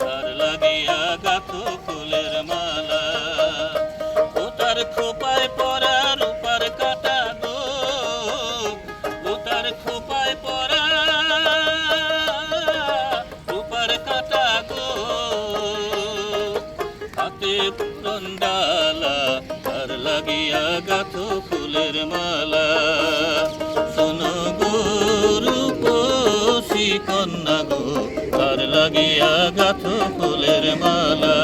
তার লাগিয়া গাথো ফুলের মালা। ও তার খোপায় পরা রূপার কাটা গো ও খোপায় পরা রূপার কাটা গো হাতে রন্ডালা তার লাগিয়া গাথো ফুলের মালা। লাগিয়া গাথো ফুলের মালা।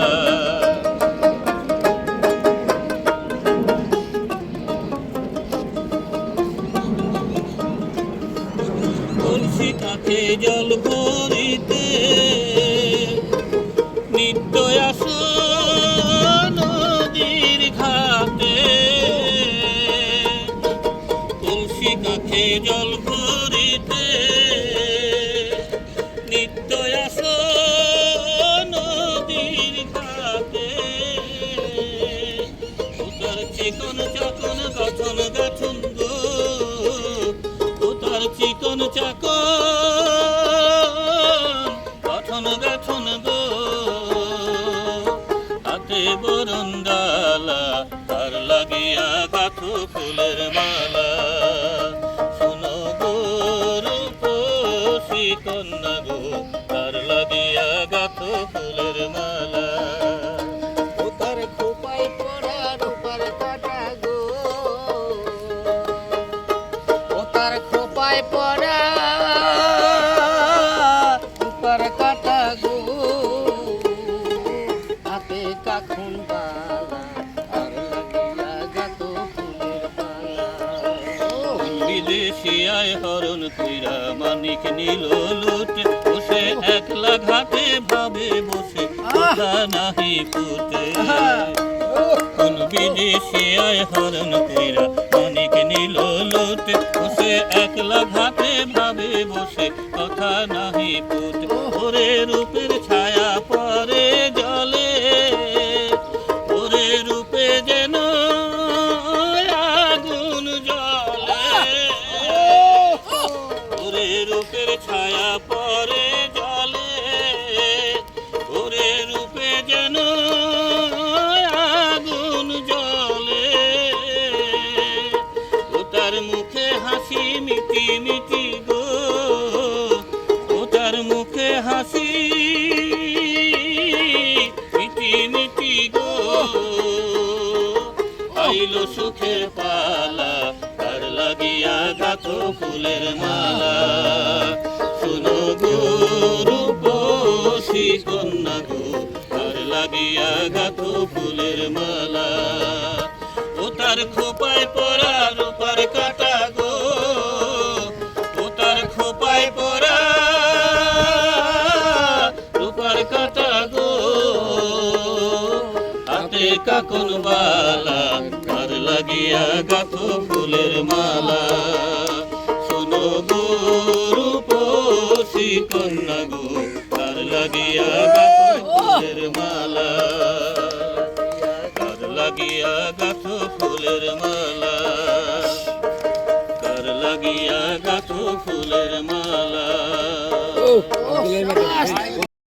তুলসী কাঠে জল ভরিতে নিত্য আসো নদীর ঘাটে। তুলসী কাঠে জল ভরিতে চিকন চাকন গঠন গঠন গো। হাতে বরন্দালা তার লাগিয়া গাথো ফুলের মালা। শোনো গো রূপসী কন্যা গো, তার লাগিয়া গাথো ফুলের মালা। পড়া। রূপার কাটা গো, হাতে ঘাটে ভাবে বসে, কথা নাহি ফুটে কোন বিদেশিয়ায় হরণ কইরা মানিক নিল লুটে একলা ঘাটে ভাবে বসে। কথা নাহি, পুত ওরে রূপের ছায়া পরে জলে। ওরে রূপে যেন আগুন জলে ওরে রূপের ছায়া পরে আইলো সুখের পালা, তার লাগিয়া গাথো ফুলের মালা। শুনো গো রূপসী কন্যা গো, তার লাগিয়া গাথো ফুলের মালা। ও তার খোপায় পরা রূপার কাটা গো হাতে কাকন বালা, কার লাগিয়া গাথো ফুলের মালা। শোনো গো রূপসী কন্যা গো, কার লাগিয়া গাথো ফুলের মালা। কার লাগিয়া গাথো ফুলের মালা। কার লাগিয়া গাথো ফুলের মালা।